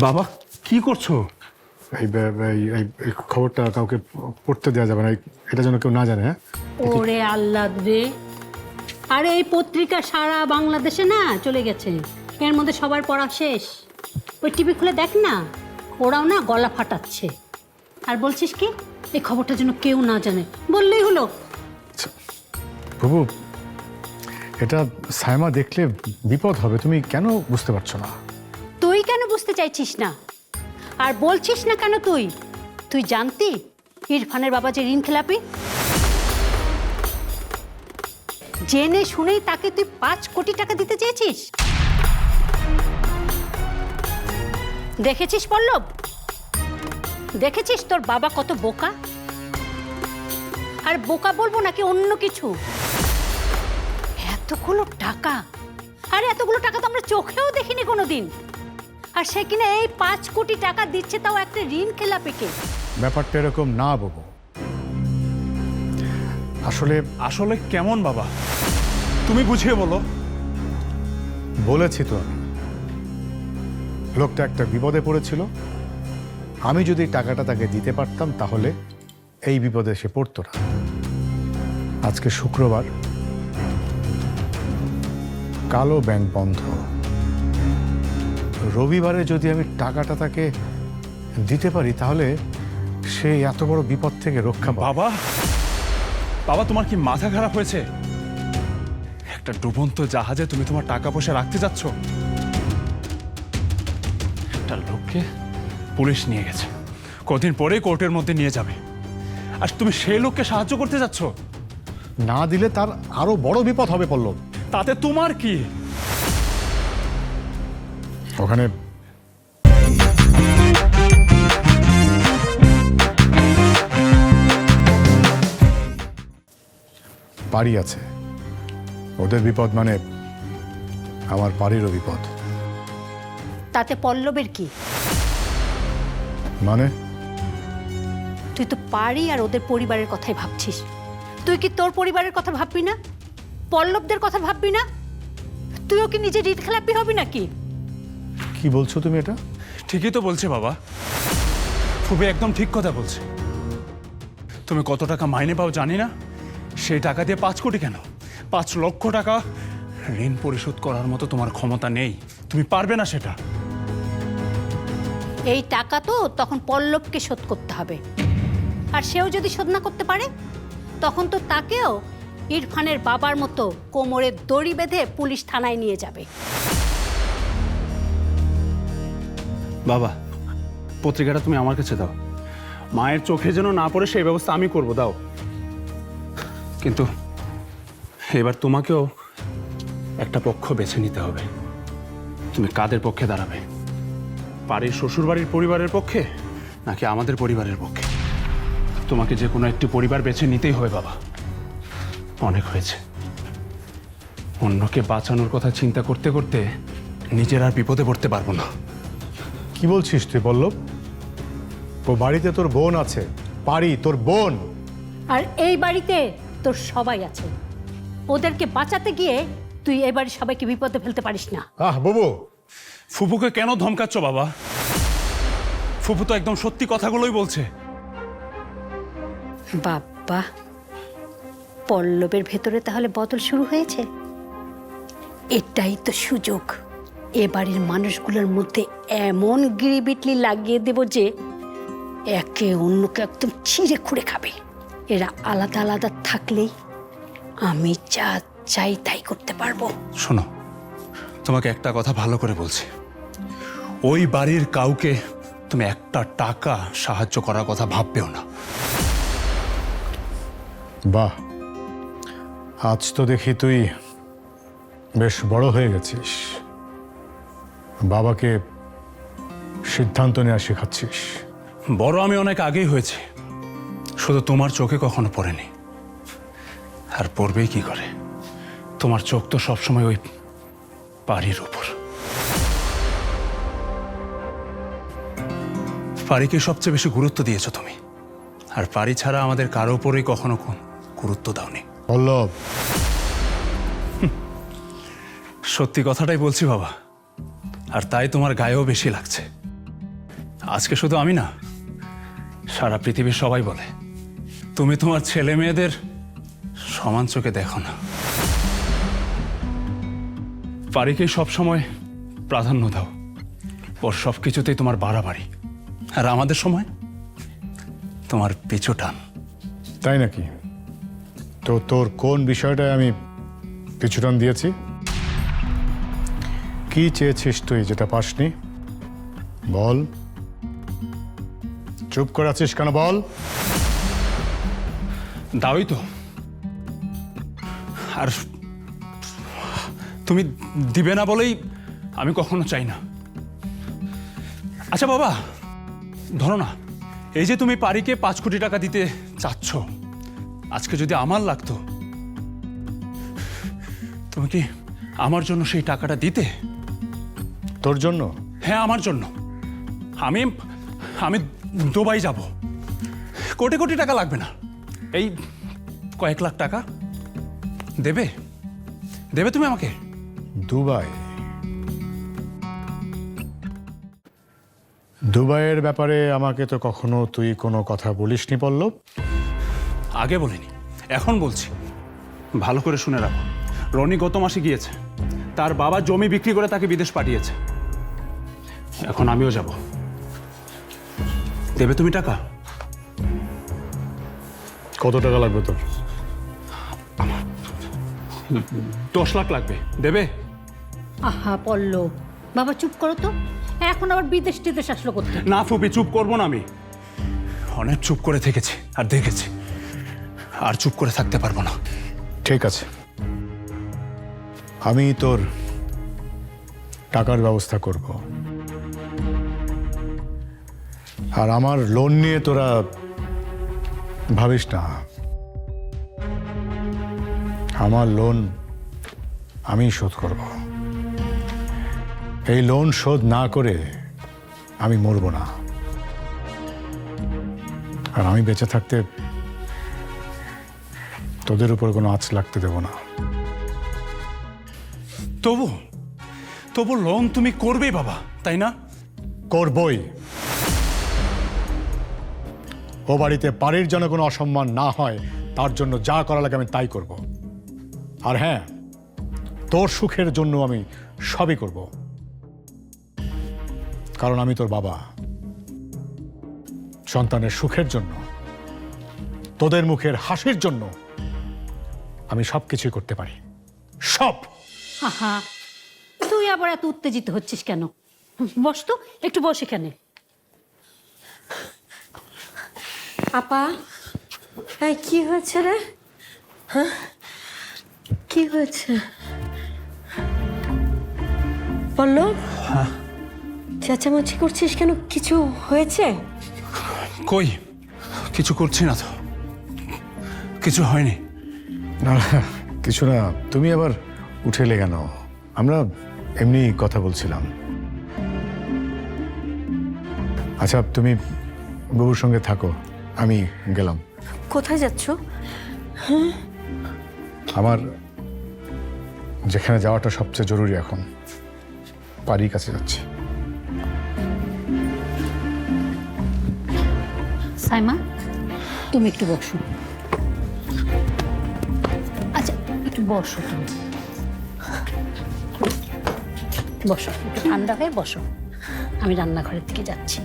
বাবা কি করছ? এই এই- খবরটা কাউকে পড়তে দেওয়া যাবে না এটা যেন কেউ না জানে হ্যাঁ? ওরে আল্লাহ রে। আরে এই পত্রিকা সারা বাংলাদেশে না চলে গেছে। এর মধ্যে সবার পড়া শেষ। ওই টিভি খুলে দেখ না ওরাও না গলা ফাটাচ্ছে। আর বলছিস কি এই খবরটা যেন কেউ না জানে। বললেই হলো। প্রভু এটা সায়মা দেখলে বিপদ হবে তুমি কেন বুঝতে পারছ না? বুঝতে চাইছিস না। আর বলছিস না কেন তুই? তুই জানতি ইরফানের বাবা যে ঋণ খেলাপি? জেনে শুনেই তাকে তুই পাঁচ কোটি টাকা দিতে চেয়েছিস? দেখেছিস পল্লব? দেখেছিস তোর বাবা কত বোকা? আর বোকা বলব নাকি অন্য কিছু? এতগুলো টাকা। আর এতগুলো টাকা তো আমরা চোখেও দেখিনি কোনোদিন। আর সে কিনা এই পাঁচ কোটি টাকা দিচ্ছে তাও একটা ঋণ খেলাপিকে ব্যাপারটা এরকম না বাবু। আসলে আসলে কেমন বাবা? তুমি বুঝিয়ে বলো। বলেছি তো আমি। লোকটা একটা বিপদে পড়েছিল। আমি যদি টাকাটা তাকে দিতে পারতাম তাহলে এই বিপদে সে পড়তো না। আজকে শুক্রবার। কালো ব্যাংক বন্ধ। রবিবারে যদি আমি টাকাটা তাকে দিতে পারি তাহলে সে এত বড় বিপদ থেকে রক্ষা পাবে। বাবা! বাবা তোমার কি মাথা খারাপ হয়েছে? একটা ডুবন্ত জাহাজে তুমি তোমার টাকা পয়সা রাখতে যাচ্ছ? একটা লোককে পুলিশ নিয়ে গেছে। কদিন পরে কোর্টের মধ্যে নিয়ে যাবে। আর তুমি সেই লোককে সাহায্য করতে যাচ্ছ? না দিলে তার আরও বড় বিপদ হবে পল্লব। তাতে তোমার কি? ওখানে পারি আছে। ওদের বিপদ মানে আমার পারিরও বিপদ। তাতে পল্লবের কি? মানে? তুই তো পারি আর ওদের পরিবারের কথাই ভাবছিস। তুই কি তোর পরিবারের কথা ভাববি না? পল্লবদের কথা ভাববি না? তুইও কি নিজে ঋণ খেলাপি হবি নাকি? কি বলছো তুমি এটা? ঠিকই তো বলছে বাবা। খুবই একদম ঠিক কথা বলছে। তুমি কত টাকা মাইনে পাও জানি না। সেই টাকা দিয়ে পাঁচ কোটি কেন? পাঁচ লক্ষ টাকা ঋণ পরিশোধ করার মতো তোমার ক্ষমতা নেই। তুমি পারবে না সেটা। এই টাকা তো তখন পল্লবকে শোধ করতে হবে। আর সেও যদি শোধ না করতে পারে তখন তো তাকেও ইরফানের বাবার মতো কোমরে দড়ি বেঁধে পুলিশ থানায় নিয়ে যাবে। বাবা, পত্রিকাটা তুমি আমার কাছে দাও। মায়ের চোখে যেন না পড়ে সেই ব্যবস্থা আমি করব, দাও। কিন্তু এবার তোমাকেও একটা পক্ষ বেছে নিতে হবে। তুমি কাদের পক্ষে দাঁড়াবে? বাড়ির শ্বশুরবাড়ির পরিবারের পক্ষে, নাকি আমাদের পরিবারের পক্ষে? তোমাকে যে কোনো একটি পরিবার বেছে নিতেই হবে, বাবা। অনেক হয়েছে। অন্যকে বাঁচানোর কথা চিন্তা করতে করতে নিজের আর বিপদে পড়তে পারব না। কি বলছিস তুই পল্লব ও বাড়িতে তোর বোন আছে। পারি তোর বোন। আর এই বাড়িতে তোর সবাই আছে। ওদেরকে বাঁচাতে গিয়ে তুই এই বাড়ির সবাইকে বিপদে ফেলতে পারিস না। আহ বাবু। ফুপুকে কেন ধমকাচ্ছ বাবা? ফুপু তো একদম সত্যি কথাগুলোই বলছে। বাবা পল্লবের ভেতরে তাহলে বদল শুরু হয়েছে? এটাই তো সুযোগ। এ বাড়ির মানুষগুলোর মধ্যে এমন গিরিবিটলি লাগিয়ে দেব যে একে অন্যকে একদম ছিঁড়ে খুঁড়ে খাবে। এরা আলাদা আলাদা থাকলেই আমি যা চাই তাই করতে পারব। শোনো তোমাকে একটা কথা ভালো করে বলছি। ওই বাড়ির কাউকে তুমি একটা টাকা সাহায্য করার কথা ভাববেও না। বাহ আজ তো দেখি তুই বেশ বড় হয়ে গেছিস। বাবাকে সিদ্ধান্ত নেওয়া শেখাচ্ছিস। বড় আমি অনেক আগেই হয়েছি। শুধু তোমার চোখে কখনো পড়েনি। আর পড়বেই কি করে? তোমার চোখ তো সবসময় ওই পাড়ির উপর। পাড়িকে সবচেয়ে বেশি গুরুত্ব দিয়েছ তুমি। আর পাড়ি ছাড়া আমাদের কারও উপরেই কখনো গুরুত্ব দাওনি। পল্লব। সত্যি কথাটাই বলছি বাবা। আর তাই তোমার গায়েও বেশি লাগছে। আজকে শুধু আমি না, সারা পৃথিবীর সবাই বলে, তুমি তোমার ছেলে মেয়েদের সমান চোখে দেখো না। পারিকে সবসময় প্রাধান্য দাও, ওর সব কিছুতেই তোমার বাড়াবাড়ি। আর আমাদের সময় তোমার পিছু টান। তাই নাকি? তো তোর কোন বিষয়টায় আমি পিছু টান দিয়েছি? কি চেয়েছিস তুই যেটা পাসনি? বল। চুপ করে আছিস কেন বল? দাওই তো। আর তুমি দিবে না বলেই আমি কখনো চাই না। আচ্ছা বাবা, ধরো না, এই যে তুমি পারিকে পাঁচ কোটি টাকা দিতে চাচ্ছ, আজকে যদি আমার লাগতো, তুমি কি আমার জন্য সেই টাকাটা দিতে? তোর জন্য? হ্যাঁ আমার জন্য। আমি আমি দুবাই যাব। কোটি কোটি টাকা লাগবে না। এই কয়েক লাখ টাকা দেবে? দেবে তুমি আমাকে? দুবাই। দুবাইয়ের ব্যাপারে আমাকে তো কখনো তুই কোনো কথা বলিসনি পল্লব। আগে বলিনি এখন বলছি। ভালো করে শুনে রাখো। রনি গত মাসে গিয়েছে। তার বাবা জমি বিক্রি করে তাকে বিদেশ পাঠিয়েছে। এখন আমিও যাব। দেবে তুমি টাকা? কত টাকা লাগবে তোর? দশ লাখ লাগবে। দেবে? আহা পল্লব। বাবা চুপ করো তো। এখন আবার বিদেশ টিদেশ আসলো করতে না ফুপি চুপ করব না আমি। অনেক চুপ করে থেকেছি আর দেখেছি। আর চুপ করে থাকতে পারব না। ঠিক আছে। আমি তোর টাকার ব্যবস্থা করব। আর আমার লোন নিয়ে তোরা ভাবিস না। আমার লোন আমি শোধ করব। এই লোন শোধ না করে আমি মরব না। আর আমি বেঁচে থাকতে তোদের উপর কোনো আঁচ লাগতে দেব না। তবু তবু লোন তুমি করবেই বাবা তাই না? করবই। ও বাড়িতে বাড়ির জন্য কোনো অসম্মান না হয়, তার জন্য যা করা লাগে আমি তাই করব। আর হ্যাঁ তোর সুখের জন্য আমি সবই করব। কারণ আমি তোর বাবা। সন্তানের সুখের জন্য, তোদের মুখের হাসির জন্য আমি সব কিছুই করতে পারি। সব! তুই আবার এত উত্তেজিত হচ্ছিস কেন? বস তো, একটু বস এখানে। আপা এই কি হয়েছে রে? হ্যাঁ? কি হয়েছে? বলল চেঁচামেচি করছিস কেন? কিছু হয়েছে? কই? কিছু করছি না তো। কিছু হয়নি। না না, কিছু না। তুমি আবার উঠে এলে কেন? আমরা এমনি কথা বলছিলাম। আচ্ছা তুমি বাবুর সঙ্গে থাকো। আমি গেলাম। কোথায় যাচ্ছ? আমার যেখানে যাওয়াটা সবচেয়ে জরুরি এখন বাড়ির কাছে যাচ্ছি। সাইমা তুমি একটু বসো। আচ্ছা একটু বসো তুমি। বসো একটু ঠান্ডা হয়ে বসো। আমি রান্নাঘরের দিকে যাচ্ছি।